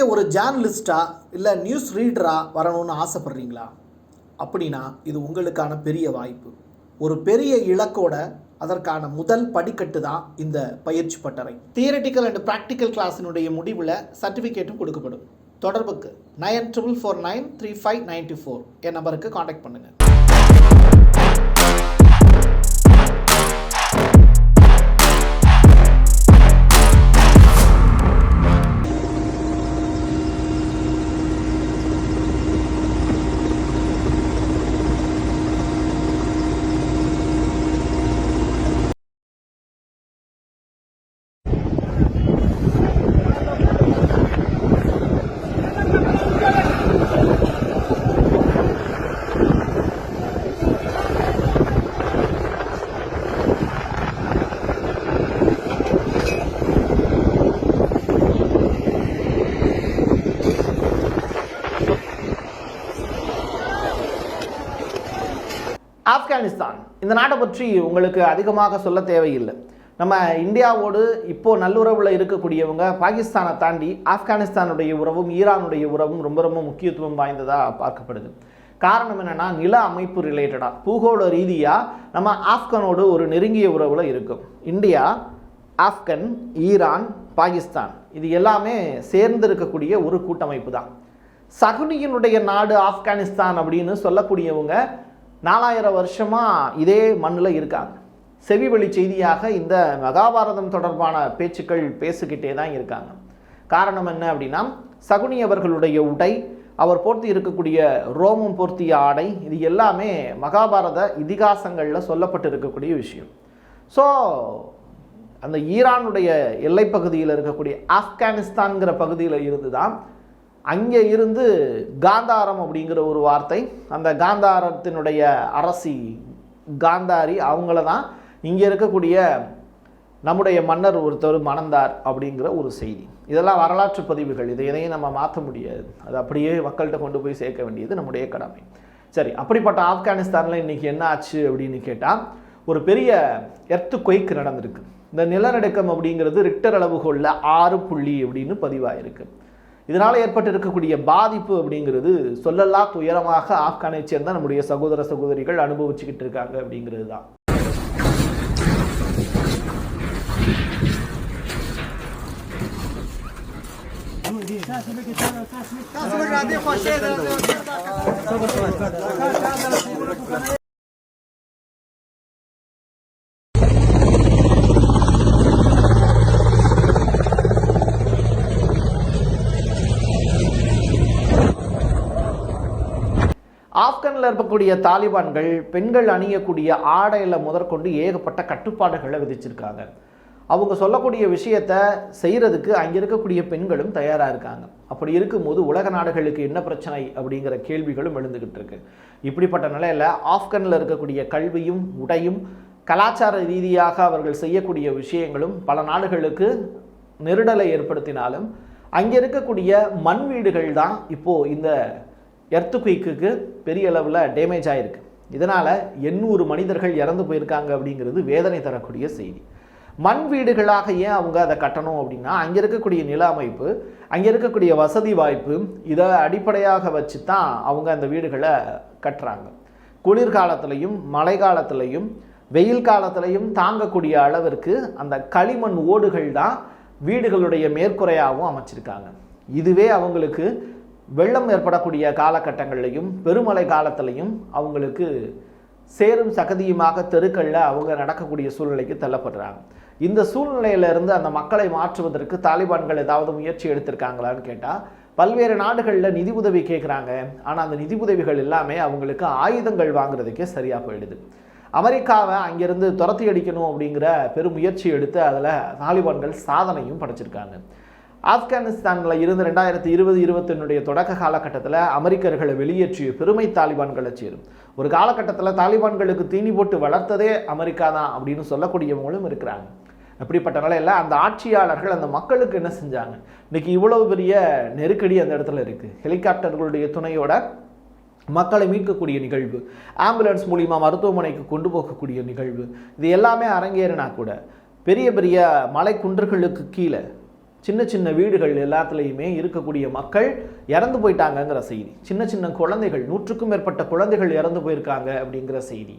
நீங்கள் ஒரு ஜேர்னலிஸ்ட்டாக இல்லை நியூஸ் ரீடராக வரணும்னு ஆசைப்பட்றீங்களா? அப்படின்னா இது உங்களுக்கான பெரிய வாய்ப்பு. ஒரு பெரிய இலக்கோட அதற்கான முதல் படிக்கட்டு தான் இந்த பயிற்சி பட்டறை. தியரட்டிக்கல் அண்ட் ப்ராக்டிக்கல் கிளாஸினுடைய முடிவில் சர்டிஃபிகேட்டும் கொடுக்கப்படும். தொடர்புக்கு nine triple four nine three five ninety four என் நம்பருக்கு காண்டாக்ட் பண்ணுங்கள் ஆப்கானிஸ்தான் இந்த நாட்டை பற்றி உங்களுக்கு அதிகமாக சொல்ல தேவையில்லை. நம்ம இந்தியாவோடு இப்போது நல்லுறவில் இருக்கக்கூடியவங்க பாகிஸ்தானை தாண்டி ஆப்கானிஸ்தானுடைய உறவும் ஈரானுடைய உறவும் ரொம்ப ரொம்ப முக்கியத்துவம் வாய்ந்ததாக பார்க்கப்படுது. காரணம் என்னென்னா நில அமைப்பு ரிலேட்டடாக பூகோள ரீதியாக நம்ம ஆப்கானோடு ஒரு நெருங்கிய உறவில் இருக்கும். இந்தியா ஆப்கன் ஈரான் பாகிஸ்தான் இது எல்லாமே சேர்ந்து இருக்கக்கூடிய ஒரு கூட்டமைப்பு தான். சகுனியினுடைய நாடு ஆப்கானிஸ்தான் அப்படின்னு சொல்லக்கூடியவங்க நாலாயிரம் வருஷமாக இதே மண்ணில் இருக்காங்க. செவிவழி செய்தியாக இந்த மகாபாரதம் தொடர்பான பேச்சுக்கள் பேசிக்கிட்டே தான் இருக்காங்க. காரணம் என்ன அப்படின்னா சகுனி அவர்களுடைய உடை அவர் போர்த்தி இருக்கக்கூடிய ரோமம் போர்த்திய ஆடை இது எல்லாமே மகாபாரத இதிகாசங்களில் சொல்லப்பட்டு இருக்கக்கூடிய விஷயம். ஸோ அந்த ஈரானுடைய எல்லைப்பகுதியில் இருக்கக்கூடிய ஆப்கானிஸ்தான்கிற பகுதியில் இருந்து தான் அங்கே இருந்து காந்தாரம் அப்படிங்கிற ஒரு வார்த்தை அந்த காந்தாரத்தினுடைய அரசி காந்தாரி அவங்கள தான் இங்கே இருக்கக்கூடிய நம்முடைய மன்னர் ஒருத்தர் மணந்தார் அப்படிங்கிற ஒரு செய்தி. இதெல்லாம் வரலாற்று பதிவுகள் இதை எதையும் நம்ம மாற்ற முடியாது. அது அப்படியே மக்கள்கிட்ட கொண்டு போய் சேர்க்க வேண்டியது நம்முடைய கடமை. சரி அப்படிப்பட்ட ஆப்கானிஸ்தானில் இன்றைக்கி என்ன ஆச்சு அப்படின்னு கேட்டால் ஒரு பெரிய எர்த்து கொய்க்கு நடந்திருக்கு. இந்த நிலநடுக்கம் அப்படிங்கிறது ரிக்டர் அளவுகோலில் ஆறு புள்ளி அப்படின்னு பதிவாயிருக்கு. இதனால் ஏற்பட்டு இருக்கக்கூடிய பாதிப்பு அப்படிங்கிறது சொல்லலா துயரமாக ஆப்கானை சேர்ந்த நம்முடைய சகோதர சகோதரிகள் அனுபவிச்சுக்கிட்டு இருக்காங்க அப்படிங்கிறது தான். ஆப்கனில் இருக்கக்கூடிய தாலிபான்கள் பெண்கள் அணியக்கூடிய ஆடையில் முதற்கொண்டு ஏகப்பட்ட கட்டுப்பாடுகளை விதிச்சிருக்காங்க. அவங்க சொல்லக்கூடிய விஷயத்த செய்கிறதுக்கு அங்கே இருக்கக்கூடிய பெண்களும் தயாராக இருக்காங்க. அப்படி இருக்கும்போது உலக நாடுகளுக்கு என்ன பிரச்சனை அப்படிங்கிற கேள்விகளும் எழுந்துக்கிட்டு இருக்கு. இப்படிப்பட்ட நிலையில் ஆப்கனில் இருக்கக்கூடிய கல்வியும் உடையும் கலாச்சார ரீதியாக அவர்கள் செய்யக்கூடிய விஷயங்களும் பல நாடுகளுக்கு நெருடலை ஏற்படுத்தினாலும் அங்கே இருக்கக்கூடிய மண் வீடுகள் தான் இப்போது இந்த எர்த்துக்குயிக்கு பெரிய அளவில் டேமேஜ் ஆகிருக்கு இதனால் எண்ணூறு மனிதர்கள் இறந்து போயிருக்காங்க அப்படிங்கிறது வேதனை தரக்கூடிய செய்தி. மண் வீடுகளாக ஏன் அவங்க அதை கட்டணும் அப்படின்னா அங்கே இருக்கக்கூடிய நில அமைப்பு அங்கே இருக்கக்கூடிய வசதி வாய்ப்பு இதை அடிப்படையாக வச்சு தான் அவங்க அந்த வீடுகளை கட்டுறாங்க. குளிர்காலத்திலையும் மழை காலத்திலையும் வெயில் காலத்திலையும் தாங்கக்கூடிய அளவிற்கு அந்த களிமண் ஓடுகள் தான் வீடுகளுடைய மேற்குறையாகவும் அமைச்சிருக்காங்க. இதுவே அவங்களுக்கு வெள்ளம் ஏற்படக்கூடிய காலகட்டங்கள்லையும் பெருமழை காலத்திலையும் அவங்களுக்கு சேரும் சகதியுமாக தெருக்களில் அவங்க நடக்கக்கூடிய சூழ்நிலைக்கு தள்ளப்படுறாங்க. இந்த சூழ்நிலையிலிருந்து அந்த மக்களை மாற்றுவதற்கு தாலிபான்கள் ஏதாவது முயற்சி எடுத்திருக்காங்களான்னு கேட்டால் பல்வேறு நாடுகளில் நிதி உதவி கேட்குறாங்க ஆனால் அந்த நிதி உதவிகள் எல்லாமே அவங்களுக்கு ஆயுதங்கள் வாங்குறதுக்கே சரியாக போயிடுது. அமெரிக்காவை அங்கேருந்து துரத்தி அடிக்கணும் அப்படிங்கிற பெரும் முயற்சி எடுத்து அதில் தாலிபான்கள் சாதனையும் படைச்சிருக்காங்க. ஆப்கானிஸ்தானில் இருந்து ரெண்டாயிரத்தி இருபது இருபத்தொன்னுடைய தொடக்க காலகட்டத்தில் அமெரிக்கர்களை வெளியேற்றிய பெருமை தாலிபான்களை சேரும். ஒரு காலகட்டத்தில் தாலிபான்களுக்கு தீனி போட்டு வளர்த்ததே அமெரிக்கா தான் அப்படின்னு சொல்லக்கூடியவங்களும் இருக்கிறாங்க. அப்படிப்பட்ட நிலையில் அந்த ஆட்சியாளர்கள் அந்த மக்களுக்கு என்ன செஞ்சாங்க? இன்னைக்கு இவ்வளவு பெரிய நெருக்கடி அந்த இடத்துல இருக்குது ஹெலிகாப்டர்களுடைய துணையோட மக்களை மீட்கக்கூடிய நிகழ்வு ஆம்புலன்ஸ் மூலிமா மருத்துவமனைக்கு கொண்டு போகக்கூடிய நிகழ்வு இது எல்லாமே அரங்கேறினா கூட பெரிய பெரிய மலை குன்றுகளுக்கு கீழே சின்ன சின்ன வீடுகள் எல்லாத்துலேயுமே இருக்கக்கூடிய மக்கள் இறந்து போயிட்டாங்கங்கிற செய்தி. சின்ன சின்ன குழந்தைகள் நூற்றுக்கும் மேற்பட்ட குழந்தைகள் இறந்து போயிருக்காங்க அப்படிங்கிற செய்தி.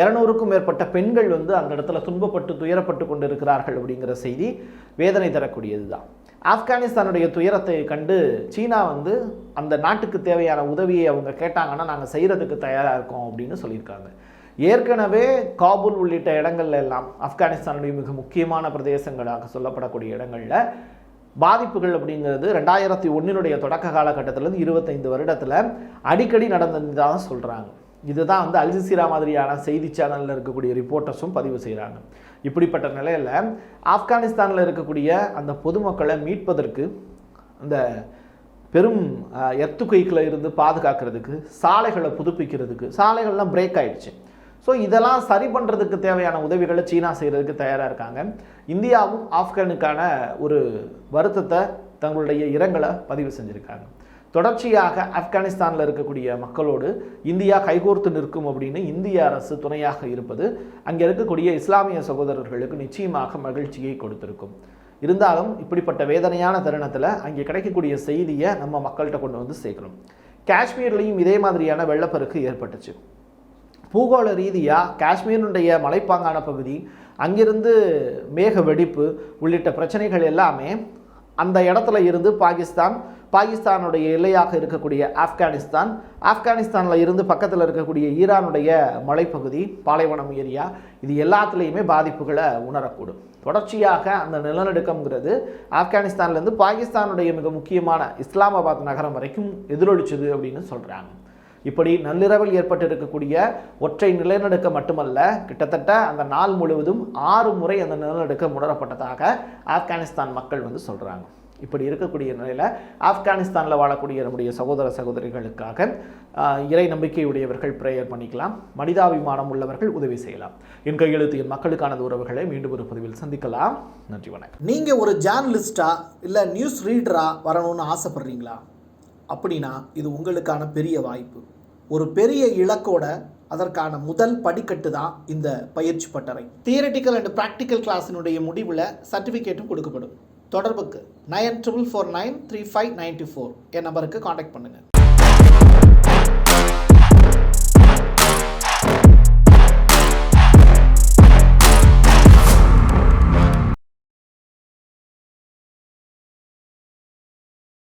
இரநூறுக்கும் மேற்பட்ட பெண்கள் வந்து அந்த இடத்துல துன்பப்பட்டு துயரப்பட்டு கொண்டு இருக்கிறார்கள் அப்படிங்கிற செய்தி வேதனை தரக்கூடியது தான் ஆப்கானிஸ்தானுடைய துயரத்தை கண்டு சீனா வந்து அந்த நாட்டுக்கு தேவையான உதவியை அவங்க கேட்டாங்கன்னா நாங்கள் செய்கிறதுக்கு தயாராக இருக்கோம் அப்படின்னு சொல்லியிருக்காங்க. ஏற்கனவே காபூல் உள்ளிட்ட இடங்கள்ல எல்லாம் ஆப்கானிஸ்தானுடைய மிக முக்கியமான பிரதேசங்களாக சொல்லப்படக்கூடிய இடங்களில் பாதிப்புகள் அப்படிங்கிறது ரெண்டாயிரத்தி ஒன்றினுடைய தொடக்க காலகட்டத்திலேருந்து இருபத்தைந்து வருடத்தில் அடிக்கடி நடந்ததாக சொல்கிறாங்க இதுதான் வந்து அல்ஜசீரா மாதிரியான செய்தி சேனலில் இருக்கக்கூடிய ரிப்போர்ட்டர்ஸும் பதிவு செய்கிறாங்க இப்படிப்பட்ட நிலையில் ஆப்கானிஸ்தானில் இருக்கக்கூடிய அந்த பொதுமக்களை மீட்பதற்கு அந்த பெரும் எர்த்துக்குயிக்கில் இருந்து பாதுகாக்கிறதுக்கு சாலைகளை புதுப்பிக்கிறதுக்கு சாலைகள்லாம் பிரேக் ஆயிடுச்சு. ஸோ இதெல்லாம் சரி பண்ணுறதுக்கு தேவையான உதவிகளை சீனா செய்கிறதுக்கு தயாராக இருக்காங்க. இந்தியாவும் ஆப்கானுக்கான ஒரு வருத்தத்தை தங்களுடைய இரங்கலை பதிவு செஞ்சுருக்காங்க. தொடர்ச்சியாக ஆப்கானிஸ்தானில் இருக்கக்கூடிய மக்களோடு இந்தியா கைகோர்த்து நிற்கும் அப்படின்னு இந்திய அரசு துணையாக இருப்பது அங்கே இருக்கக்கூடிய இஸ்லாமிய சகோதரர்களுக்கு நிச்சயமாக மகிழ்ச்சியை கொடுத்திருக்கும். இருந்தாலும் இப்படிப்பட்ட வேதனையான தருணத்தில் அங்கே கிடைக்கக்கூடிய செய்தியை நம்ம மக்கள்கிட்ட கொண்டு வந்து சேர்க்கணும். காஷ்மீர்லேயும் இதே மாதிரியான வெள்ளப்பெருக்கு ஏற்பட்டுச்சு. பூகோள ரீதியாக காஷ்மீரினுடைய மலைப்பாங்கான பகுதி அங்கிருந்து மேக வெடிப்பு உள்ளிட்ட பிரச்சனைகள் எல்லாமே அந்த இடத்துல இருந்து பாகிஸ்தான் பாகிஸ்தானுடைய எல்லையாக இருக்கக்கூடிய ஆப்கானிஸ்தான் ஆப்கானிஸ்தானில் இருந்து பக்கத்தில் இருக்கக்கூடிய ஈரானுடைய மலைப்பகுதி பாலைவனம் ஏரியா இது எல்லாத்துலேயுமே பாதிப்புகளை உணரக்கூடும். தொடர்ச்சியாக அந்த நிலநடுக்கம்ங்கிறது ஆப்கானிஸ்தான்லேருந்து பாகிஸ்தானுடைய மிக முக்கியமான இஸ்லாமாபாத் நகரம் வரைக்கும் எதிரொலிச்சது அப்படின்னு சொல்கிறாங்க இப்படி நள்ளிரவில் ஏற்பட்டு இருக்கக்கூடிய ஒற்றை நிலநடுக்கம் மட்டுமல்ல கிட்டத்தட்ட அந்த நாள் முழுவதும் ஆறு முறை அந்த நிலநடுக்கம் உணரப்பட்டதாக ஆப்கானிஸ்தான் மக்கள் வந்து சொல்கிறாங்க இப்படி இருக்கக்கூடிய நிலையில் ஆப்கானிஸ்தானில் வாழக்கூடிய நம்முடைய சகோதர சகோதரிகளுக்காக இறை நம்பிக்கையுடையவர்கள் ப்ரேயர் பண்ணிக்கலாம் மனிதாபிமானம் உள்ளவர்கள் உதவி செய்யலாம். என் கையெழுத்து என் மக்களுக்கானது உறவுகளை மீண்டும் ஒரு பதிவில் சந்திக்கலாம். நன்றி வணக்கம். நீங்கள் ஒரு ஜேர்னலிஸ்டா இல்லை நியூஸ் ரீடரா வரணும்னு ஆசைப்படுறீங்களா? அப்படின்னா இது உங்களுக்கான பெரிய வாய்ப்பு. ஒரு பெரிய இலக்கோட அதற்கான முதல் படிக்கட்டு தான் இந்த பயிற்சி பட்டறை. தியரட்டிக்கல் அண்ட் ப்ராக்டிக்கல் கிளாஸினுடைய முடிவில் சர்டிஃபிகேட்டும் கொடுக்கப்படும். தொடர்புக்கு nine triple four nine three five ninety four என் நம்பருக்கு காண்டாக்ட் பண்ணுங்கள்